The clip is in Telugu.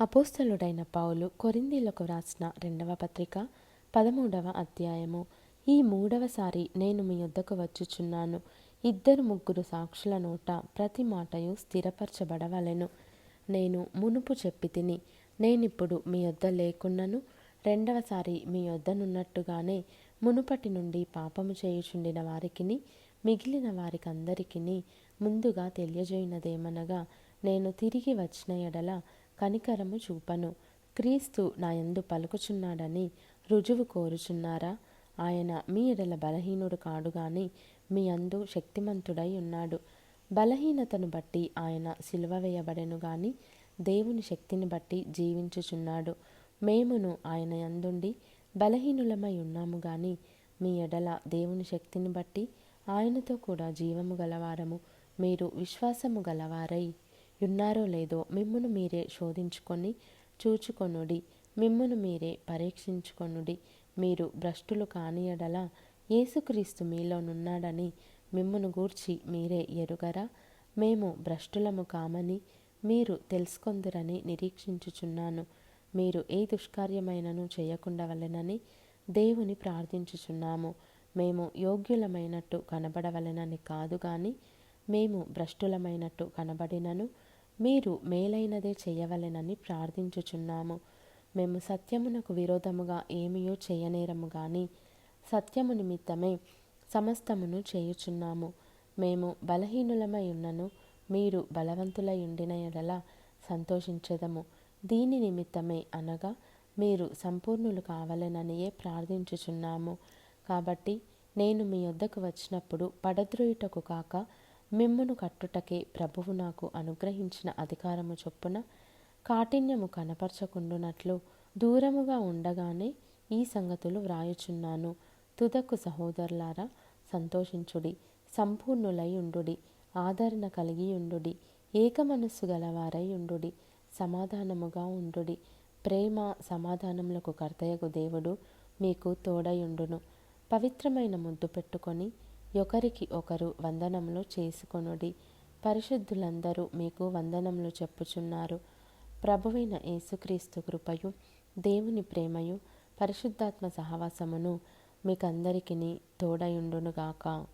అపోస్తలుడైన పౌలు కొరిందీలకు వ్రాసిన రెండవ పత్రిక పదమూడవ అధ్యాయము. ఈ మూడవసారి నేను మీ యొద్దకు వచ్చుచున్నాను. ఇద్దరు ముగ్గురు సాక్షుల నోట ప్రతి మాటయు స్థిరపరచబడవలెను. నేను మునుపు చెప్పి తిని నేనిప్పుడు మీ యొద్ద లేకున్నను. రెండవసారి మీ వద్దనున్నట్టుగానే మునుపటి నుండి పాపము చేయుచుండిన వారికిని మిగిలిన వారికందరికిని ముందుగా తెలియజేయునదేమనగా నేను తిరిగి వచ్చిన ఎడల కనికరము చూపను. క్రీస్తు నా యందు పలుకుచున్నాడని రుజువు కోరుచున్నారా? ఆయన మీ ఎడల బలహీనుడు కాడు గాని మీ అందు శక్తిమంతుడై ఉన్నాడు. బలహీనతను బట్టి ఆయన సిలువ వేయబడెను గాని దేవుని శక్తిని బట్టి జీవించుచున్నాడు. మేమును ఆయన యందుండి బలహీనులమై ఉన్నాము గాని మీ ఎడల దేవుని శక్తిని బట్టి ఆయనతో కూడా జీవము గలవారము. మీరు విశ్వాసము గలవారై. ఉన్నారో లేదో మిమ్మును మీరే శోధించుకొని చూచుకొనుడి. మిమ్మును మీరే పరీక్షించుకొనుడి. మీరు భ్రష్టులు కానియడలా యేసుక్రీస్తు మీలోనున్నాడని మిమ్మును గూర్చి మీరే ఎరుగరా? మేము భ్రష్టులము కామని మీరు తెలుసుకొందురని నిరీక్షించుచున్నాను. మీరు ఏ దుష్కార్యమైనను చేయకుండా వలెనని దేవుని ప్రార్థించుచున్నాము. మేము యోగ్యులమైనట్టు కనబడవలెనని కాదు కానీ మేము భ్రష్టులమైనట్టు కనబడినను మీరు మేలైనదే చేయవలెనని ప్రార్థించుచున్నాము. మేము సత్యమునకు విరోధముగా ఏమియో చేయనేరము గాని సత్యము నిమిత్తమే సమస్తమును చేయుచున్నాము. మేము బలహీనులమై ఉన్నను మీరు బలవంతులై ఉండిన ఎడల సంతోషించదము. దీని నిమిత్తమే అనగా మీరు సంపూర్ణులు కావాలననియే ప్రార్థించుచున్నాము. కాబట్టి నేను మీ వద్దకు వచ్చినప్పుడు పడద్రోయుటకు కాక మిమ్మును కట్టుటకే ప్రభువు నాకు అనుగ్రహించిన అధికారము చొప్పున కాఠిన్యము కనపరచకుండునట్లు దూరముగా ఉండగానే ఈ సంగతులు వ్రాయుచున్నాను. తుదకు సహోదరులారా సంతోషించుడి సంపూర్ణులై ఉండుడి ఆదరణ కలిగి ఉండుడి ఏక మనస్సు గలవారై ఉండుడి సమాధానముగా ఉండుడి. ప్రేమ సమాధానములకు కర్తయగు దేవుడు మీకు తోడయుండును పవిత్రమైన ముద్దు పెట్టుకొని ఒకరికి ఒకరు వందనములు చేసుకొనుడి. పరిశుద్ధులందరూ మీకు వందనములు చెప్పుచున్నారు. ప్రభువైన యేసుక్రీస్తు కృపయు దేవుని ప్రేమయు పరిశుద్ధాత్మ సహవాసమును మీకందరికీ తోడయుండునుగాక.